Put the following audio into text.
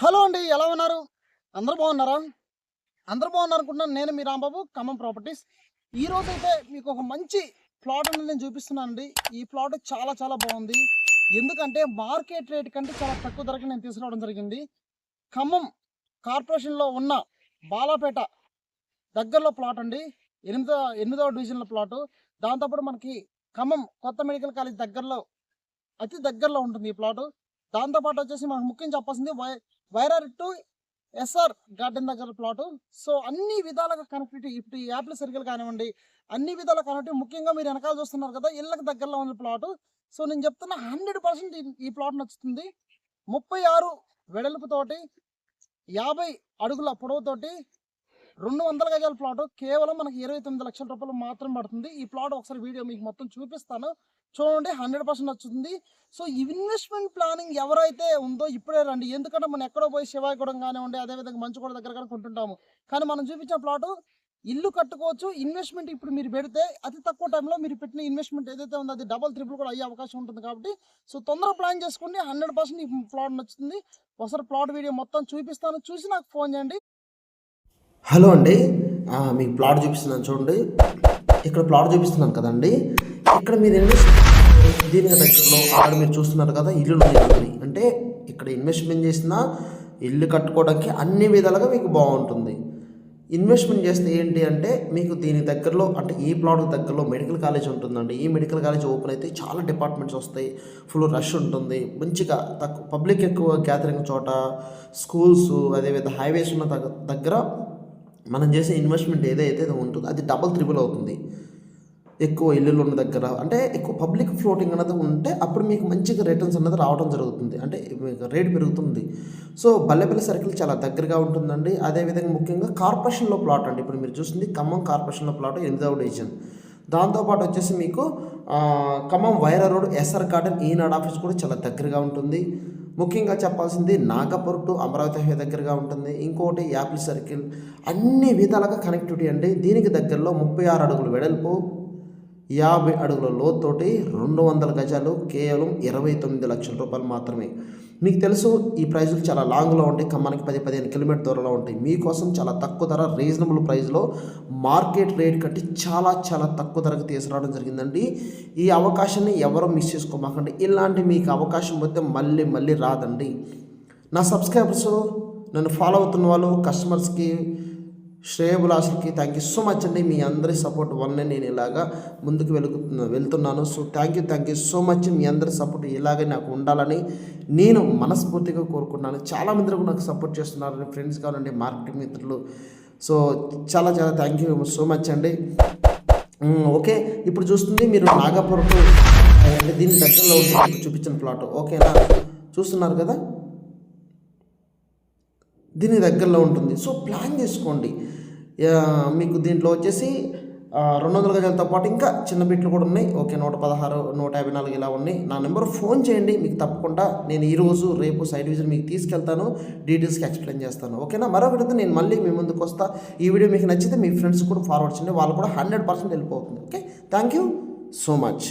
Hello అండి ఎలా ఉన్నారు? అందరు బాగున్నారా? అందరు బాగున్నారు అనుకుంటున్నాను నేను మీ రాంబాబు ఖమ్మం ప్రాపర్టీస్. ఈ రోజు అయితే మీకు ఒక మంచి ప్లాట్ అనేది నేను చూపిస్తున్నానండి. ఈ ప్లాట్ చాలా చాలా బాగుంది. ఎందుకంటే మార్కెట్ రేట్ కంటే చాలా తక్కువ ధరకి నేను తీసుకురావడం జరిగింది. ఖమ్మం కార్పొరేషన్లో ఉన్న బాలాపేట దగ్గరలో ప్లాట్ అండి. ఎనిమిదో ఎనిమిదవ డివిజన్లో ప్లాటు. దాంతోపాటు మనకి ఖమ్మం కొత్త మెడికల్ కాలేజ్ దగ్గరలో అతి దగ్గరలో ఉంటుంది ఈ ప్లాటు. దాంతోపాటు వచ్చేసి మనకు ముఖ్యం చెప్పాల్సింది వై వైరర్ టు ఎస్ఆర్ గార్డెన్ దగ్గర ప్లాటు సో అన్ని విధాలుగా కనెక్టివిటీ ఇప్పుడు ఈ యాప్ల సర్కిల్ కానివ్వండి అన్ని విధాల కనెక్టివిటీ ముఖ్యంగా మీరు వెనకాల చూస్తున్నారు కదా ఇళ్ళకి దగ్గరలో ఉన్న ప్లాటు సో నేను చెప్తున్న హండ్రెడ్ పర్సెంట్ ఈ ప్లాట్ నచ్చుతుంది. ముప్పై ఆరు వెడల్పుతోటి యాభై అడుగుల పొడవుతోటి రెండు వందల గజాల ప్లాట్ కేవలం మనకి ఇరవై తొమ్మిది లక్షల రూపాయలు మాత్రం పడుతుంది. ఈ ప్లాట్ ఒకసారి వీడియో మీకు మొత్తం చూపిస్తాను. చూడండి హండ్రెడ్ పర్సెంట్ నచ్చుతుంది. సో ఇన్వెస్ట్మెంట్ ప్లానింగ్ ఎవరైతే ఉందో ఇప్పుడే రండి. ఎందుకంటే మనం ఎక్కడో పోయి శివాయగూడెం కానివ్వండి అదేవిధంగా మంచుగూడ దగ్గర కానీ కొంటుంటాము. కానీ మనం చూపించిన ప్లాట్ ఇల్లు కట్టుకోవచ్చు ఇన్వెస్ట్మెంట్ ఇప్పుడు మీరు పెడితే అతి తక్కువ టైంలో మీరు పెట్టిన ఇన్వెస్ట్మెంట్ ఏదైతే ఉందో అది డబల్ త్రిపుల్ కూడా అయ్యే అవకాశం ఉంటుంది కాబట్టి సో తొందరగా ప్లాన్ చేసుకోండి. హండ్రెడ్ పర్సెంట్ ప్లాట్ నచ్చుతుంది. ఒకసారి ప్లాట్ వీడియో మొత్తం చూపిస్తాను. చూసి నాకు ఫోన్ చేయండి. హలో అండి. మీకు ప్లాట్ చూపిస్తున్నాను చూడండి. ఇక్కడ ప్లాట్ చూపిస్తున్నాను కదండి. ఇక్కడ మీరు ఇన్వెస్ట్ దీనికి దగ్గరలో ఆడ మీరు చూస్తున్నారు కదా ఇల్లు ఉన్నాయి అంటే ఇక్కడ ఇన్వెస్ట్మెంట్ చేసిన ఇల్లు కట్టుకోవడానికి అన్ని విధాలుగా మీకు బాగుంటుంది. ఇన్వెస్ట్మెంట్ చేస్తే ఏంటి అంటే మీకు దీని దగ్గరలో అంటే ఈ ప్లాట్ దగ్గరలో మెడికల్ కాలేజ్ ఉంటుందండి. ఈ మెడికల్ కాలేజ్ ఓపెన్ అయితే చాలా డిపార్ట్మెంట్స్ వస్తాయి. ఫుల్ రష్ ఉంటుంది. మంచిగా తక్కువ పబ్లిక్ ఎక్కువ గ్యాదరింగ్ చోట స్కూల్స్ అదేవిధంగా హైవేస్ ఉన్న దగ్గర మనం చేసే ఇన్వెస్ట్మెంట్ ఏదైతే ఉంటుందో అది డబల్ త్రిబుల్ అవుతుంది. ఎక్కువ ఇల్లులు ఉన్న దగ్గర అంటే ఎక్కువ పబ్లిక్ ఫ్లోటింగ్ అనేది ఉంటే అప్పుడు మీకు మంచిగా రిటర్న్స్ అనేది రావడం జరుగుతుంది. అంటే రేట్ పెరుగుతుంది. సో బల్లెపల్లి సర్కిల్ చాలా దగ్గరగా ఉంటుందండి. అదేవిధంగా ముఖ్యంగా కార్పొరేషన్లో ప్లాట్ అండి. ఇప్పుడు మీరు చూస్తుంది ఖమ్మం కార్పొరేషన్లో ప్లాట్ ఎనిమిదవ డివిజన్ దాంతోపాటు వచ్చేసి మీకు Khammam Wyra road SR garden Eenadu office కూడా చాలా దగ్గరగా ఉంటుంది. ముఖ్యంగా చెప్పాల్సింది నాగపూర్ టు అమరావతి హైవే దగ్గరగా ఉంటుంది. ఇంకోటి యాపిల్ సర్కిల్. అన్ని విధాలుగా కనెక్టివిటీ అండి. దీనికి దగ్గరలో ముప్పై ఆరు అడుగులు వెడల్పు యాభై అడుగుల లోతోటి రెండు వందల గజాలు కేవలం ఇరవై తొమ్మిది లక్షల రూపాయలు మాత్రమే. మీకు తెలుసు ఈ ప్రైజులు చాలా లాంగ్లో ఉంటాయి ఖమ్మానికి పది పదిహేను కిలోమీటర్ దూరంలో ఉంటాయి. మీకోసం చాలా తక్కువ ధర రీజనబుల్ ప్రైస్లో మార్కెట్ రేట్ కంటే చాలా చాలా తక్కువ ధరకు తీసుకురావడం జరిగిందండి. ఈ అవకాశాన్ని ఎవరూ మిస్ చేసుకోమాకండి. ఇలాంటి మీకు అవకాశం పోతే మళ్ళీ మళ్ళీ రాదండి. నా సబ్స్క్రైబర్స్ నన్ను ఫాలో అవుతున్న వాళ్ళు కస్టమర్స్కి శ్రేయబులాసులకి థ్యాంక్ యూ సో మచ్ అండి. మీ అందరి సపోర్ట్ వల్లనే నేను ఇలాగా ముందుకు వెలుగుతున్నా వెళ్తున్నాను. So thank you thank you so much మీ అందరి సపోర్ట్ ఇలాగే నాకు ఉండాలని నేను మనస్ఫూర్తిగా కోరుకున్నాను చాలామంది కూడా నాకు సపోర్ట్ చేస్తున్నారు. ఫ్రెండ్స్ కావాలండి మార్కెటింగ్ మిత్రులు. సో చాలా చాలా థ్యాంక్ యూ సో మచ్ అండి. Mm, ఓకే ఇప్పుడు చూస్తుంది మీరు నాగపురం అంటే దీని దగ్గరలో ఉంటుంది చూపించిన ప్లాట్ ఓకేనా చూస్తున్నారు కదా? దీని దగ్గరలో ఉంటుంది. సో ప్లాన్ చేసుకోండి. మీకు దీంట్లో వచ్చేసి రెండు వందల గజాలతో పాటు ఇంకా చిన్న బిట్లు కూడా ఉన్నాయి. ఓకే నూట పదహారు నూట యాభై నాలుగు ఇలా ఉన్నాయి. నా నెంబర్ ఫోన్ చేయండి మీకు తప్పకుండా నేను ఈరోజు రేపు సైడ్ విజిట్ మీకు తీసుకెళ్తాను డీటెయిల్స్కి ఎక్స్ప్లెయిన్ చేస్తాను. ఓకేనా? మరొకటి నేను మళ్ళీ మీ ముందుకు వస్తా. ఈ వీడియో మీకు నచ్చితే మీ ఫ్రెండ్స్ కూడా ఫార్వర్డ్ చేయండి వాళ్ళు కూడా హండ్రెడ్ పర్సెంట్ వెళ్ళిపోతుంది. Okay? Thank you so much.